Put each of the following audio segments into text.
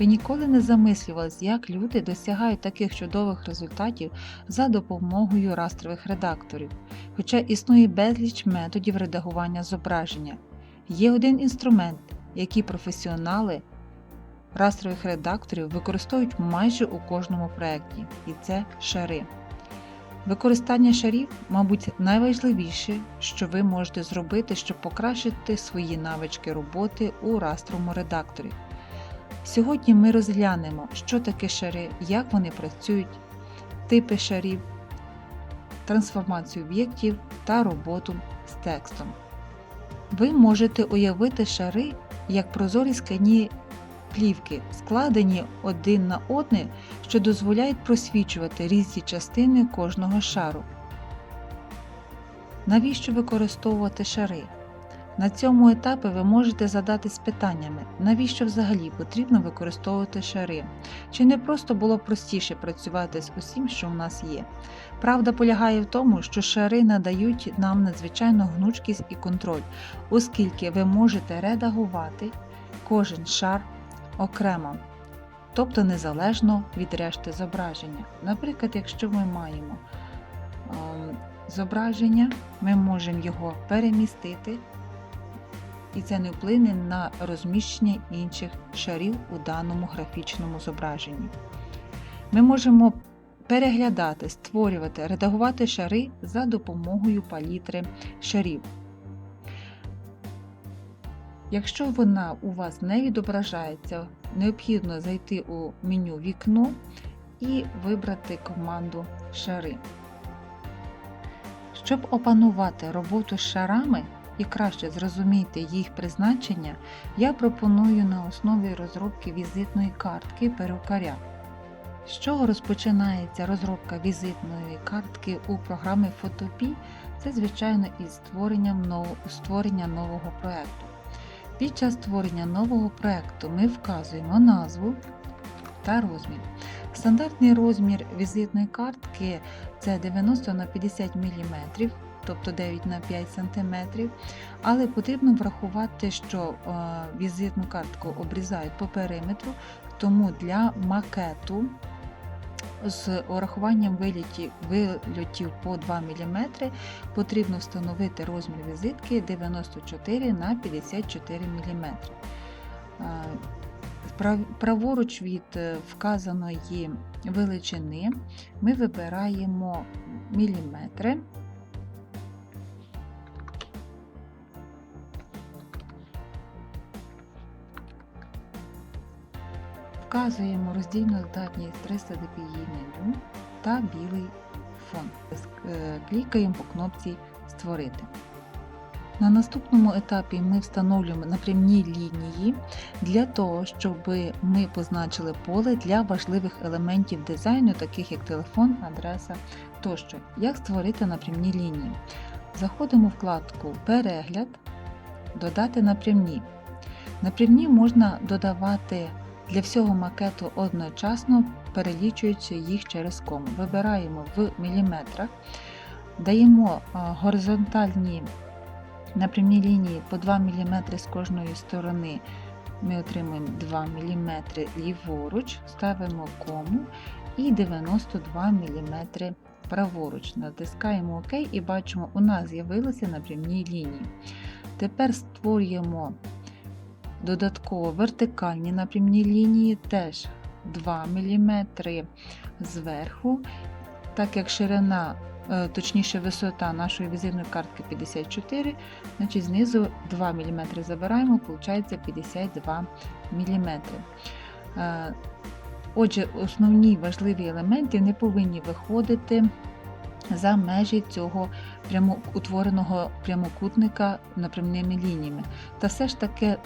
Ви ніколи не замислювались, як люди досягають таких чудових результатів за допомогою растрових редакторів, хоча існує безліч методів редагування зображення. Є один інструмент, який професіонали растрових редакторів використовують майже у кожному проєкті, і це шари. Використання шарів, мабуть, найважливіше, що ви можете зробити, щоб покращити свої навички роботи у растровому редакторі. Сьогодні ми розглянемо, що таке шари, як вони працюють, типи шарів, трансформацію об'єктів та роботу з текстом. Ви можете уявити шари як прозорі скляні плівки, складені один на один, що дозволяють просвічувати різні частини кожного шару. Навіщо використовувати шари? На цьому етапі ви можете задатись питаннями, навіщо взагалі потрібно використовувати шари? Чи не просто було простіше працювати з усім, що в нас є? Правда полягає в тому, що шари надають нам надзвичайну гнучкість і контроль, оскільки ви можете редагувати кожен шар окремо, тобто незалежно від решти зображення. Наприклад, якщо ми маємо ем, зображення, ми можемо його перемістити, і це не вплине на розміщення інших шарів у даному графічному зображенні. Ми можемо переглядати, створювати, редагувати шари за допомогою палітри шарів. Якщо вона у вас не відображається, необхідно зайти у меню Вікно і вибрати команду Шари. Щоб опанувати роботу з шарами і краще зрозуміти їх призначення, я пропоную на основі розробки візитної картки перукаря. З чого розпочинається розробка візитної картки у програмі Photopea? Це, звичайно, із створенням нового, створення нового проєкту. Під час створення нового проєкту ми вказуємо назву та розмір. Стандартний розмір візитної картки це 90 на 50 мм, тобто 9 на 5 см, але потрібно врахувати, що е, візитну картку обрізають по периметру, тому для макету з урахуванням вильотів по 2 мм потрібно встановити розмір візитки 94 на 54 мм. Праворуч від е, вказаної величини ми вибираємо міліметри. Вказуємо роздільну здатність 300 dpi меню та білий фон. Е, Клікаємо по кнопці Створити. На наступному етапі ми встановлюємо напрямні лінії для того, щоб ми позначили поле для важливих елементів дизайну, таких як телефон, адреса тощо. Як створити напрямні лінії? Заходимо в вкладку Перегляд, Додати напрямні. Напрямні можна додавати для всього макету одночасно, перелічуючи їх через кому. Вибираємо в міліметрах, даємо горизонтальні напрямні лінії по 2 мм з кожної сторони. Ми отримуємо 2 мм ліворуч, ставимо кому і 92 мм праворуч. Натискаємо ОК і бачимо, у нас з'явилися напрямні лінії. Тепер створюємо додатково вертикальні напрямні лінії, теж 2 мм зверху, так як ширина, е, точніше висота нашої візитної картки 54, значить знизу 2 мм забираємо, виходить 52 мм. Отже, основні важливі елементи не повинні виходити за межі цього прямо, утвореного прямокутника напрямними лініями. Та все ж таки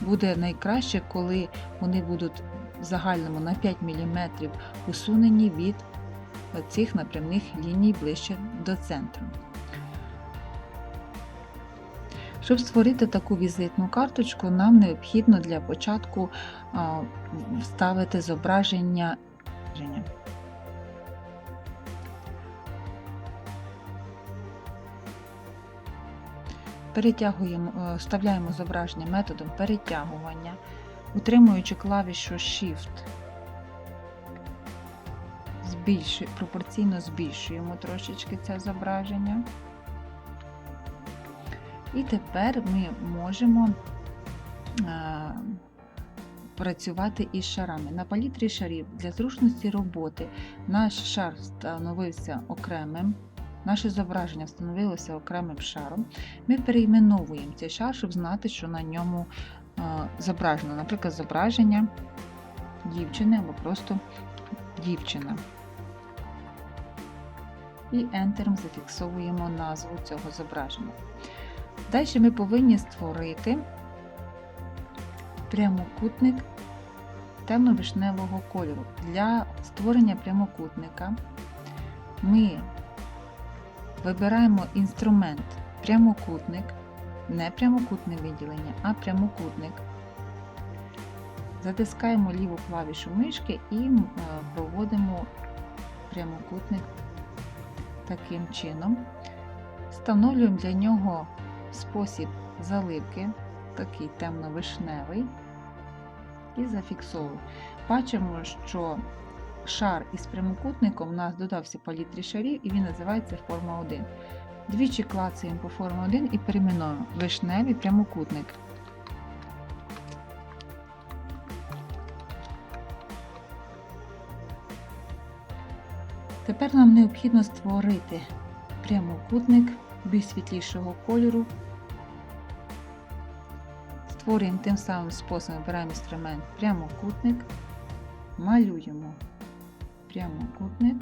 буде найкраще, коли вони будуть в загальному на 5 мм усунені від цих напрямних ліній ближче до центру. Щоб створити таку візитну карточку, нам необхідно для початку вставити зображення. Перетягуємо, е, вставляємо зображення методом перетягування. утримуючи клавішу Shift, збільшує, пропорційно збільшуємо трошечки це зображення. І тепер ми можемо е, працювати із шарами. На палітрі шарів для зручності роботи наш шар встановився окремим, наше зображення встановилося окремим шаром. Ми перейменовуємо цей шар, щоб знати, що на ньому е, зображено, наприклад, зображення дівчини або просто дівчина. І Enter зафіксовуємо назву цього зображення. Далі ми повинні створити прямокутник темно-вишневого кольору. Для створення прямокутника ми вибираємо інструмент прямокутник, не прямокутне виділення, а прямокутник. Затискаємо ліву клавішу мишки і е, проводимо прямокутник таким чином. Встановлюємо для нього спосіб заливки, такий темно-вишневий, і зафіксовуємо. Бачимо, що шар із прямокутником у нас додався палітрі шарів, і він називається форма 1. Двічі клацаємо по формі 1 і перейменуємо вишневий прямокутник. Тепер нам необхідно створити прямокутник більш світлішого кольору. Створюємо тим самим способом, вибираємо інструмент прямокутник, малюємо прямокутник.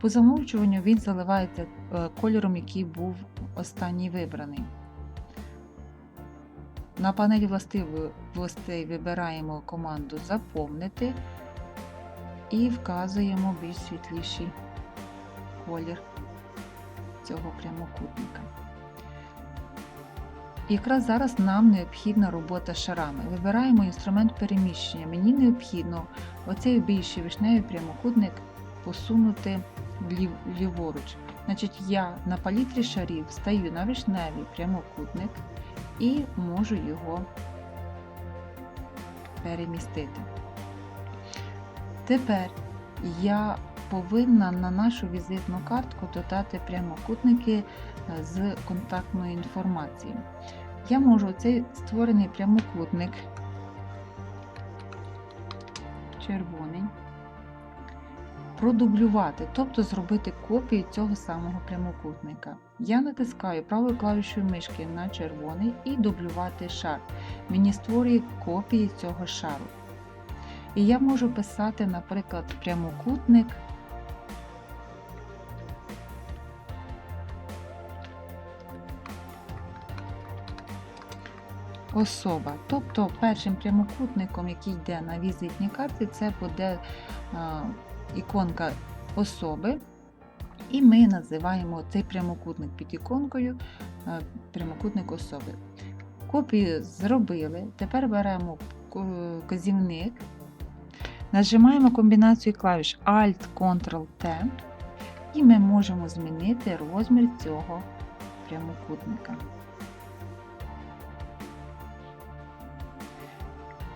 По замовчуванню він заливається е, кольором, який був останній вибраний. На панелі властивостей вибираємо команду Заповнити і вказуємо більш світліший колір цього прямокутника. Якраз зараз нам необхідна робота шарами. Вибираємо інструмент переміщення. Мені необхідно оцей більший вишневий прямокутник посунути ліворуч. Значить, Я на палітрі шарів стаю на вишневий прямокутник і можу його перемістити. Тепер я повинна на нашу візитну картку додати прямокутники е, з контактною інформацією. Я можу цей створений прямокутник, червоний, продублювати, тобто зробити копію цього самого прямокутника. Я натискаю правою клавішою мишки на червоний і дублювати шар. Мені створює копії цього шару. І я можу писати, наприклад, прямокутник. Особа. Тобто першим прямокутником, який йде на візитній карті, це буде іконка особи. І ми називаємо цей прямокутник під іконкою прямокутник особи. Копію зробили. Тепер беремо казівник Нажимаємо комбінацію клавіш Alt-Ctrl-T і ми можемо змінити розмір цього прямокутника.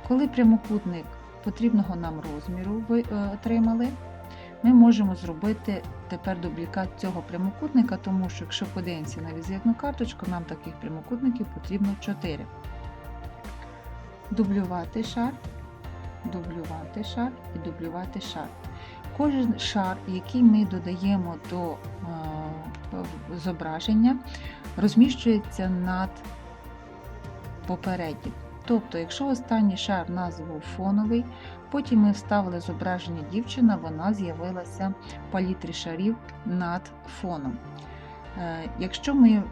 Коли прямокутник потрібного нам розміру ви е, отримали, ми можемо зробити тепер дублікат цього прямокутника, тому що, якщо подивимося на візитну карточку, нам таких прямокутників потрібно 4. Дублювати шар дублювати шар і дублювати шар. Кожен шар, який ми додаємо до е, зображення, розміщується над попереднім. Тобто, якщо останній шар у нас був фоновий, потім ми вставили зображення дівчина, вона з'явилася в палітрі шарів над фоном. Е, якщо ми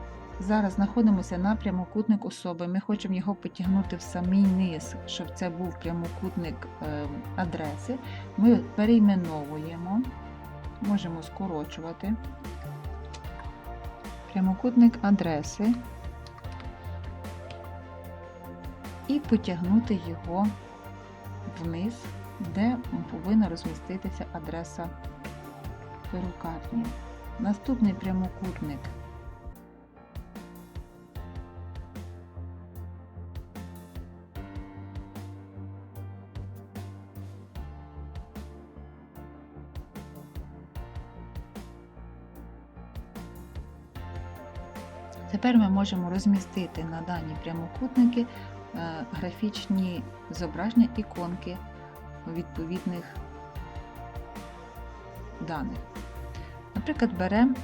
Зараз знаходимося на прямокутник особи. Ми хочемо його потягнути в самий низ, щоб це був прямокутник е, адреси. Ми перейменовуємо, можемо скорочувати прямокутник адреси і потягнути його вниз, де повинна розміститися адреса перукарні. Наступний прямокутник. Тепер ми можемо розмістити на дані прямокутники графічні зображення іконки відповідних даних. Наприклад, беремо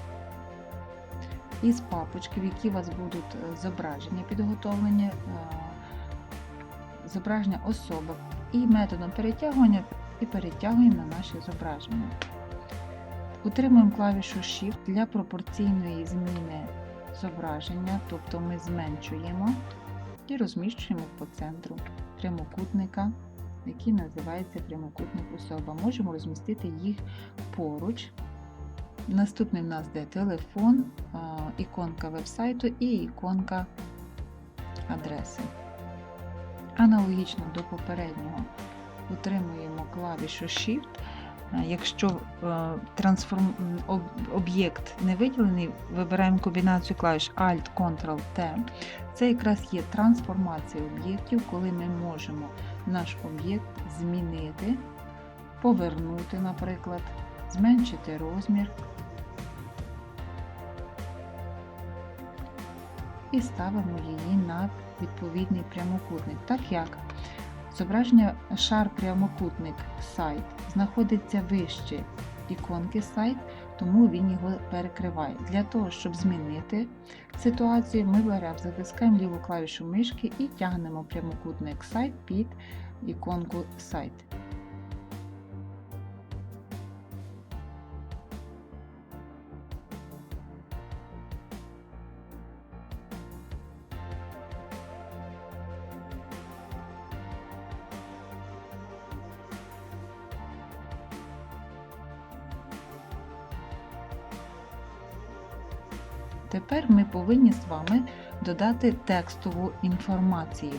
із папочки, в які у вас будуть е, зображення підготовлені, е, зображення особок, і методом перетягування і перетягуємо на наші зображення. Утримуємо клавішу Shift для пропорційної зміни зображення, тобто ми зменшуємо і розміщуємо по центру прямокутника, який називається прямокутник особа. Можемо розмістити їх поруч. Наступний в нас де телефон, іконка вебсайту і іконка адреси. Аналогічно до попереднього утримуємо клавішу Shift. Е, Якщо е, трансформ... об'єкт не виділений, вибираємо комбінацію клавіш Alt, Ctrl, T. Це якраз є трансформація об'єктів, коли ми можемо наш об'єкт змінити, повернути, наприклад, зменшити розмір і ставимо її на відповідний прямокутник. Так як зображення шар прямокутник сайт знаходиться вище іконки сайт, тому він його перекриває. Для того, щоб змінити ситуацію, ми беремо, затискаємо ліву клавішу мишки і тягнемо прямокутник сайт під іконку сайт. Тепер ми повинні з вами додати текстову інформацію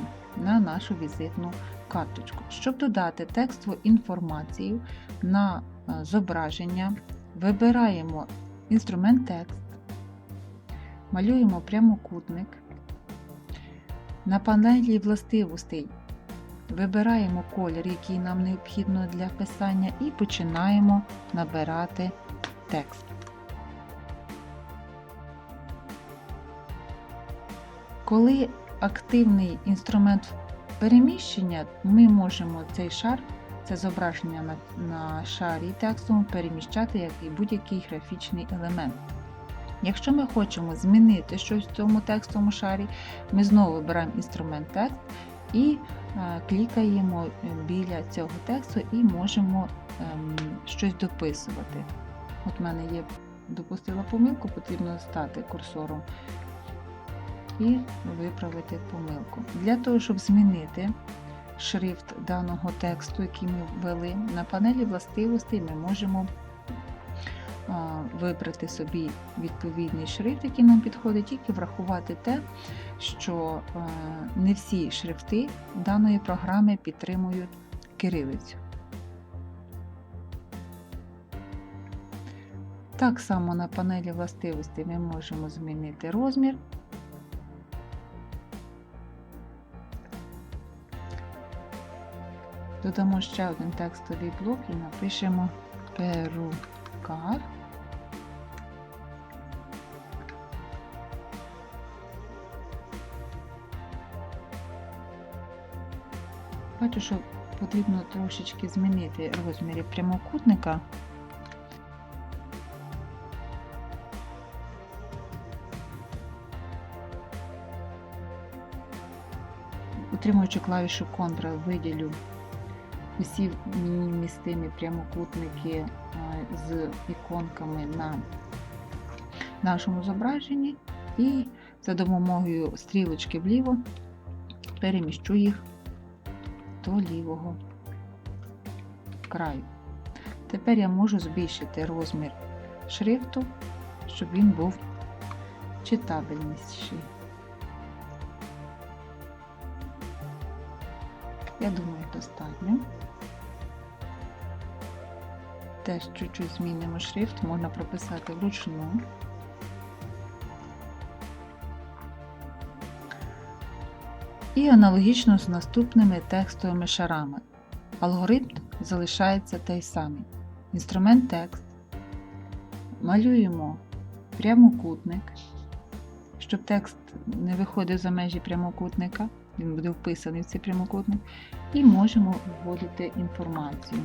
на нашу візитну карточку. Щоб додати текстову інформацію на е, зображення, вибираємо інструмент текст, малюємо прямокутник. На панелі властивостей вибираємо колір, який нам необхідно для писання, і починаємо набирати текст. Коли активний інструмент переміщення, ми можемо цей шар, це зображення на, на шарі текстовому переміщати як і будь-який графічний елемент. Якщо ми хочемо змінити щось в цьому текстовому шарі, ми знову вибираємо інструмент текст і е, клікаємо біля цього тексту і можемо ем, щось дописувати. От в мене є допустила помилку, потрібно стати курсором і виправити помилку. Для того, щоб змінити шрифт даного тексту, який ми ввели, на панелі властивостей ми можемо вибрати собі відповідний шрифт, який нам підходить, тільки врахувати те, що не всі шрифти даної програми підтримують кирилицю. Так само на панелі властивостей ми можемо змінити розмір. Додамо ще один текстовий блок і напишемо перукар. Бачу, що потрібно трошечки змінити розміри прямокутника. Утримуючи клавішу Ctrl, виділю усі містимі прямокутники е, з іконками на нашому зображенні і за допомогою стрілочки вліво переміщу їх до лівого краю. Тепер я можу збільшити розмір шрифту, щоб він був читабельніший. Я думаю, достатньо. Теж чуть-чуть змінимо шрифт, можна прописати вручну. І аналогічно з наступними текстовими шарами. Алгоритм залишається той самий. Інструмент текст. Малюємо прямокутник. щоб текст не виходив за межі прямокутника, він буде вписаний в цей прямокутник, і можемо вводити інформацію.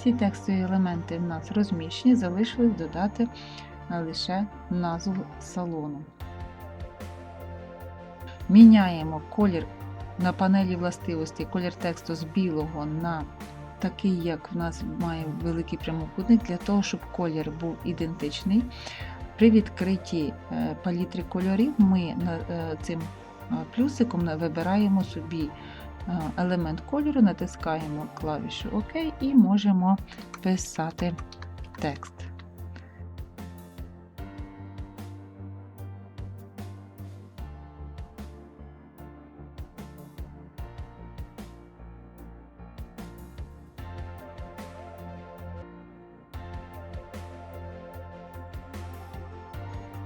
Всі текстові елементи в нас розміщені, залишилось додати лише назву салону. Міняємо колір на панелі властивості, колір тексту з білого на такий, як в нас має великий прямокутник, для того, щоб колір був ідентичний. При відкритті е, палітри кольорів ми е, цим е, плюсиком вибираємо собі е, елемент кольору, натискаємо клавішу ОК і можемо писати текст.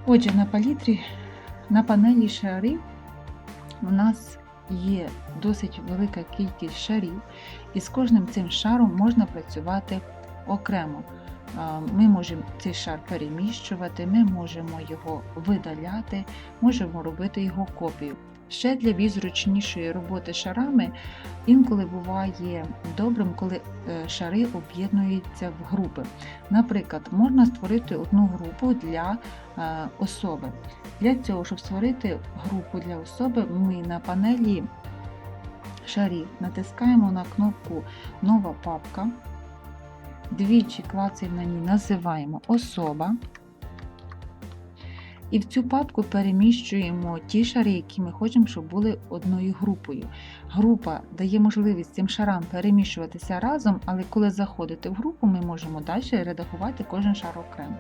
Отже, на палітрі, на панелі шарів у нас є досить велика кількість шарів, і з кожним цим шаром можна працювати окремо. Ми можемо цей шар переміщувати, ми можемо його видаляти, можемо робити його копію. Ще для більш роботи шарами інколи буває добрим, коли е, шари об'єднуються в групи. Наприклад, можна створити одну групу для е, особи. Для цього, щоб створити групу для особи, ми на панелі шарів натискаємо на кнопку Нова папка. Двічі клацаємо на ній, називаємо особа. І в цю папку переміщуємо ті шари, які ми хочемо, щоб були одною групою. Група дає можливість цим шарам переміщуватися разом, але коли заходите в групу, ми можемо далі редагувати кожен шар окремо.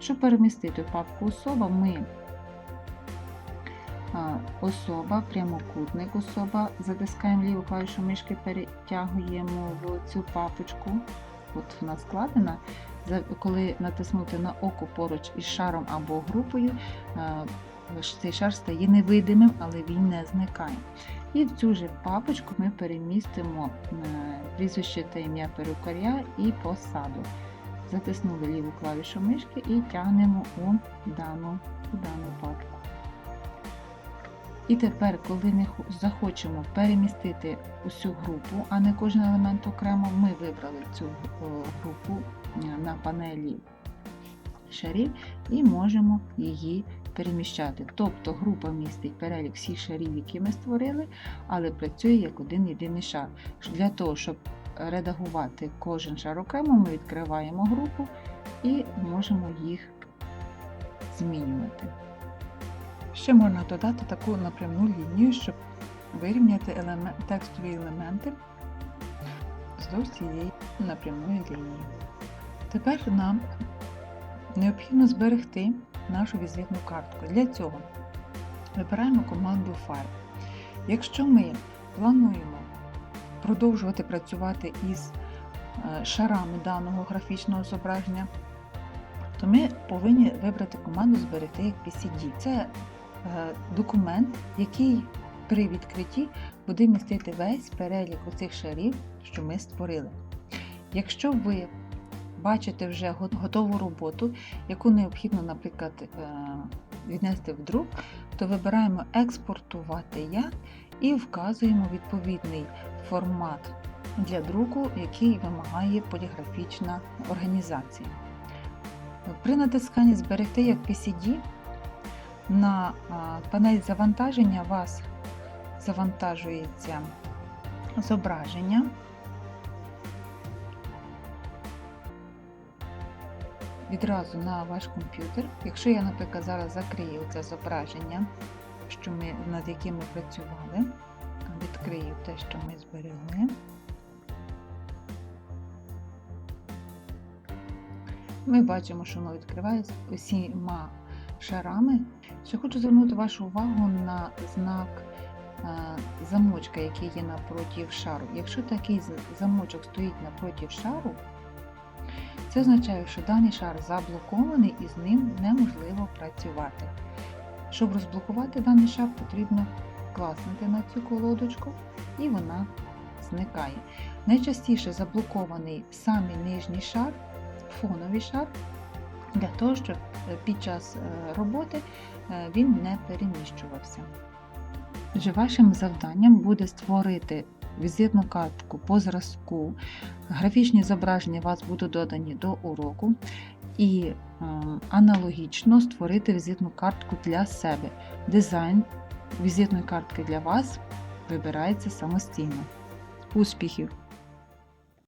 Щоб перемістити папку особа, ми особа, прямокутник особа, затискаємо ліву клавішу мишки, перетягуємо в цю папочку. От вона складена. Коли натиснути на око поруч із шаром або групою, цей шар стає невидимим, але він не зникає. І в цю же папочку ми перемістимо е, прізвище та ім'я перукаря і посаду. Затиснули ліву клавішу мишки і тягнемо у дану, у дану папку. І тепер, коли ми захочемо перемістити усю групу, а не кожен елемент окремо, ми вибрали цю е, групу е, на панелі шарів і можемо її переміщати. Тобто група містить перелік всіх шарів, які ми створили, але працює як один єдиний шар. Для того, щоб редагувати кожен шар окремо, ми відкриваємо групу і можемо їх змінювати. Ще можна додати таку напрямну лінію, щоб вирівняти елемент, текстові елементи вздовж цієї напрямної лінії. Тепер нам необхідно зберегти нашу візитну картку. Для цього вибираємо команду File. Якщо ми плануємо продовжувати працювати із е, шарами даного графічного зображення, то ми повинні вибрати команду Зберегти як PCD. Це е, документ, який при відкритті буде містити весь перелік оцих шарів, що ми створили. Якщо ви бачите вже готову роботу, яку необхідно, наприклад, е, віднести в друк, то вибираємо Експортувати як і вказуємо відповідний формат для друку, який вимагає поліграфічна організація. При натисканні Зберегти як PCD на панель завантаження вас завантажується зображення. відразу на ваш комп'ютер. Якщо я, наприклад, зараз закрию це зображення, що ми, над яким ми працювали, відкрию те, що ми зберегли, ми бачимо, що воно відкривається усіма шарами. Ще хочу звернути вашу увагу на знак. Е, замочка, який є напроти шару. Якщо такий замочок стоїть напроти шару, це означає, що даний шар заблокований і з ним неможливо працювати. Щоб розблокувати даний шар, потрібно класнути на цю колодочку і вона зникає. Найчастіше заблокований самий нижній шар, фоновий шар, для того, щоб е, під час е, роботи е, він не переміщувався. Отже, вашим завданням буде створити візитну картку по зразку. Графічні зображення вас будуть додані до уроку і ем, аналогічно створити візитну картку для себе. Дизайн візитної картки для вас вибирається самостійно. Успіхів!